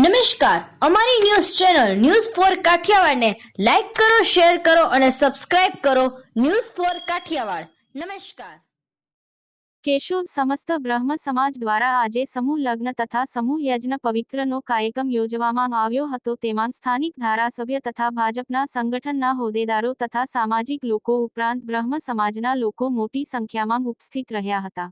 નમસ્કાર. અમારી news channel news four કાઠિયાવાડને લાઈક કરો, શેર કરો અને સબસ્ક્રાઇબ કરો ન્યૂઝ ફોર કાઠિયાવાડ. નમસ્કાર. કેશોદ સમસ્ત બ્રહ્મ સમાજ દ્વારા આજે સમૂહ લગ્ન તથા સમૂહ યજ્ઞ પવિત્રનો કાર્યક્રમ યોજવામાં આવ્યો હતો. તેમાં સ્થાનિક ધારાસભ્ય તથા ભાજપના સંગઠનના હોદ્દેદારો તથા સામાજિક લોકો ઉપરાંત બ્રહ્મ સમાજના લોકો મોટી સંખ્યામાં ઉપસ્થિત રહ્યા હતા.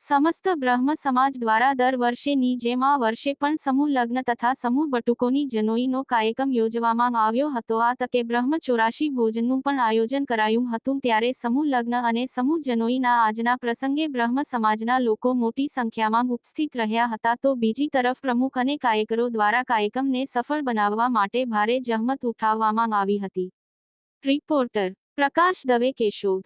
સમસ્ત બ્રહ્મ સમાજ દ્વારા દર વર્ષેની જેમ આ વર્ષે પણ સમૂહ લગ્ન તથા સમૂહ બટુકોની જનોઈનો કાર્યક્રમ યોજવામાં આવ્યો હતો. આ તકે બ્રહ્મ ચોરાશી ભોજનનું પણ આયોજન કરાયું હતું. ત્યારે સમૂહ લગ્ન અને સમૂહ જનોઈના આજના પ્રસંગે બ્રહ્મ સમાજના લોકો મોટી સંખ્યામાં ઉપસ્થિત રહ્યા હતા. તો બીજી તરફ પ્રમુખ અને કાર્યકરો દ્વારા કાર્યક્રમને સફળ બનાવવા માટે ભારે જહમત ઉઠાવવામાં આવી હતી. રિપોર્ટર પ્રકાશ દવે કેશોદ